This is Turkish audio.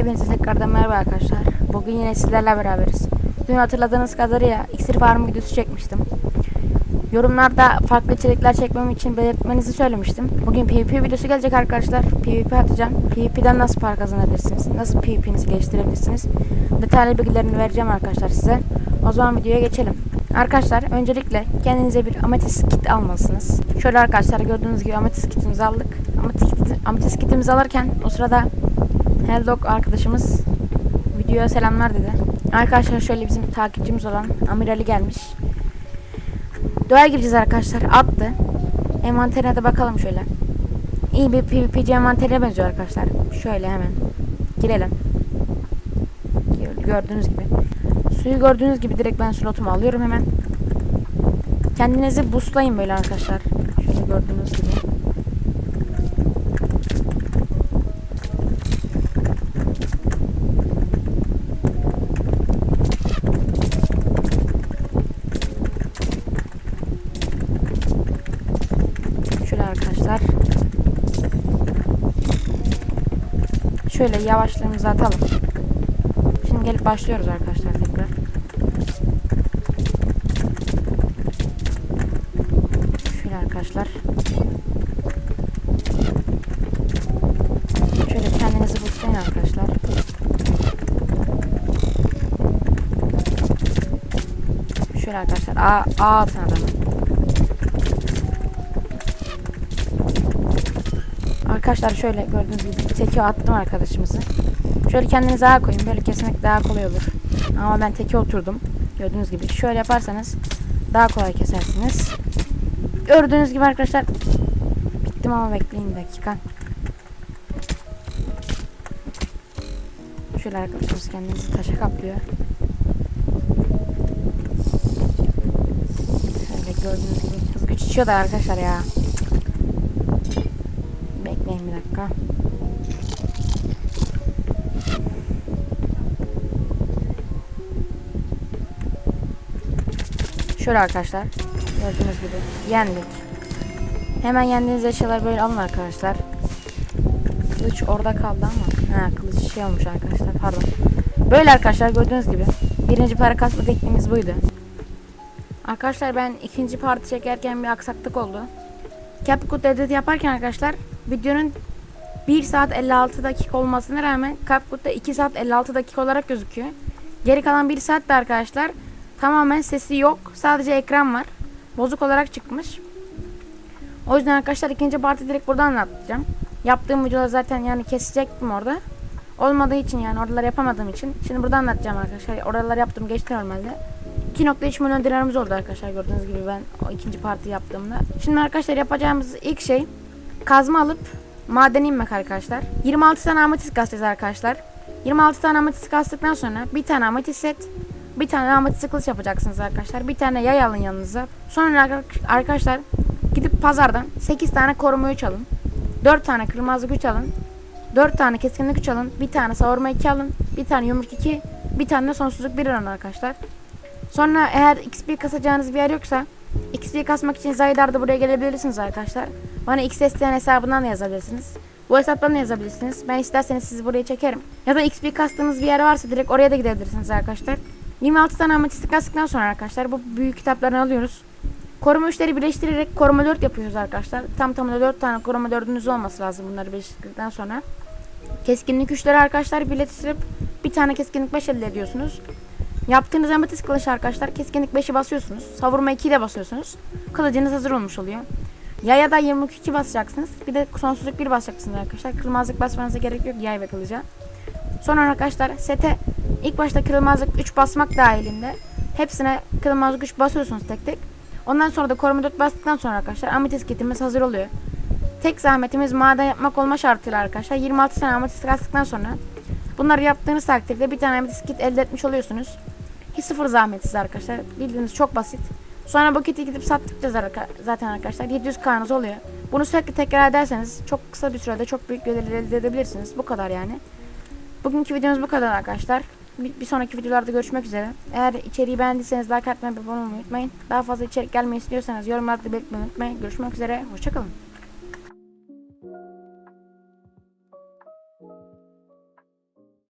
Hepinize tekrardan merhaba arkadaşlar. Bugün yine sizlerle beraberiz. Dün hatırladığınız kadarıyla iksir farm videosu çekmiştim. Yorumlarda farklı içerikler çekmem için belirtmenizi söylemiştim. Bugün PvP videosu gelecek arkadaşlar. PvP atacağım. PvP'den nasıl para kazanabilirsiniz? Nasıl PvP'nizi geliştirebilirsiniz? Detaylı bilgilerini vereceğim arkadaşlar size. O zaman videoya geçelim. Arkadaşlar öncelikle kendinize bir ametist kit almalısınız. Şöyle arkadaşlar gördüğünüz gibi ametist kitimizi aldık. Ametist, kit- ametist kitimizi alırken o sırada Helldog arkadaşımız videoya selamlar dedi. Arkadaşlar şöyle bizim takipçimiz olan Amirali gelmiş. Duaya gireceğiz arkadaşlar. Attı. Envanterine de bakalım şöyle. İyi bir PvP'ci envanterine benziyor arkadaşlar. Şöyle hemen girelim. Gör- Gördüğünüz gibi. Suyu gördüğünüz gibi direkt ben slotumu alıyorum hemen. Kendinizi boostlayın böyle arkadaşlar. Şöyle gördüğünüz gibi. Şöyle arkadaşlar. Şöyle yavaşlığımızı atalım. Şimdi gelip başlıyoruz arkadaşlar tekrar. Şöyle arkadaşlar. Şöyle kendinizi boostlayın arkadaşlar. Şöyle arkadaşlar A, A atın adamı. Arkadaşlar şöyle gördüğünüz gibi teki attım arkadaşımızı. Şöyle kendinize daha koyun. Böyle kesmek daha kolay olur. Ama ben teki oturdum. Gördüğünüz gibi. Şöyle yaparsanız daha kolay kesersiniz. Gördüğünüz gibi arkadaşlar. Bittim ama bekleyin dakika. Şöyle arkadaşımız kendinizi taşa kaplıyor. Şöyle gördüğünüz gibi. Hız güç içiyor da arkadaşlar ya. Bekleyin bir dakika. Şöyle arkadaşlar. Gördüğünüz gibi yendik. Hemen yendiğiniz eşyaları böyle alın arkadaşlar. Kılıç orada kaldı ama. Ha kılıç şey olmuş arkadaşlar pardon. Böyle arkadaşlar gördüğünüz gibi. Birinci para kasma tekniğimiz buydu. Arkadaşlar ben ikinci parti çekerken bir aksaklık oldu. CapCut edit yaparken arkadaşlar videonun 1 saat 56 dakika olmasına rağmen CapCut'ta 2 saat 56 dakika olarak gözüküyor. Geri kalan 1 saat de arkadaşlar tamamen sesi yok. Sadece ekran var. Bozuk olarak çıkmış. O yüzden arkadaşlar ikinci parti direkt buradan anlatacağım. Yaptığım videoları zaten yani kesecektim orada. Olmadığı için yani oraları yapamadığım için. Şimdi buradan anlatacağım arkadaşlar. Oraları yaptım geçti normalde. 2.3 milyon dinarımız oldu arkadaşlar gördüğünüz gibi ben o ikinci parti yaptığımda. Şimdi arkadaşlar yapacağımız ilk şey kazma alıp madene inmek arkadaşlar. 26 tane ametist kasacağız arkadaşlar. 26 tane ametist kastıktan sonra bir tane ametist set, bir tane ametist kılıç yapacaksınız arkadaşlar. Bir tane yay alın yanınıza. Sonra ar- arkadaşlar gidip pazardan 8 tane koruma 3 alın. 4 tane kırmızı güç alın. 4 tane keskinlik güç alın. Bir tane savurma 2 alın. Bir tane yumruk 2. Bir tane de sonsuzluk 1 alın arkadaşlar. Sonra eğer XP kasacağınız bir yer yoksa XP kasmak için Zaydar'da buraya gelebilirsiniz arkadaşlar. Bana XSTN hesabından da yazabilirsiniz. Bu hesaptan da yazabilirsiniz. Ben isterseniz sizi buraya çekerim. Ya da XP kastığınız bir yer varsa direkt oraya da gidebilirsiniz arkadaşlar. 26 tane ametisti kastıktan sonra arkadaşlar bu büyük kitaplarını alıyoruz. Koruma üçleri birleştirerek koruma 4 yapıyoruz arkadaşlar. Tam tamına 4 tane koruma 4'ünüz olması lazım bunları birleştirdikten sonra. Keskinlik üçleri arkadaşlar birleştirip bir tane keskinlik 5 elde ediyorsunuz. Yaptığınız ametist kılıç arkadaşlar keskinlik 5'i basıyorsunuz. Savurma 2'yi de basıyorsunuz. Kılıcınız hazır olmuş oluyor. Yaya da 22 basacaksınız. Bir de sonsuzluk 1 basacaksınız arkadaşlar. Kırmızılık basmanıza gerek yok yay ve kılıca. Sonra arkadaşlar sete ilk başta kırmızılık 3 basmak dahilinde hepsine kırmızılık 3 basıyorsunuz tek tek. Ondan sonra da koruma 4 bastıktan sonra arkadaşlar ametist kitimiz hazır oluyor. Tek zahmetimiz maden yapmak olma şartıyla arkadaşlar 26 tane ametist kastıktan sonra bunları yaptığınız takdirde bir tane ametist kit elde etmiş oluyorsunuz. Hiç sıfır zahmetsiz arkadaşlar. Bildiğiniz çok basit. Sonra bu kiti gidip sattıkça zaten arkadaşlar 700 kanınız oluyor. Bunu sürekli tekrar ederseniz çok kısa bir sürede çok büyük gelir elde edebilirsiniz. Bu kadar yani. Bugünkü videomuz bu kadar arkadaşlar. Bir sonraki videolarda görüşmek üzere. Eğer içeriği beğendiyseniz like atmayı ve abone olmayı unutmayın. Daha fazla içerik gelmeyi istiyorsanız yorumlarda belirtmeyi unutmayın. Görüşmek üzere. Hoşçakalın.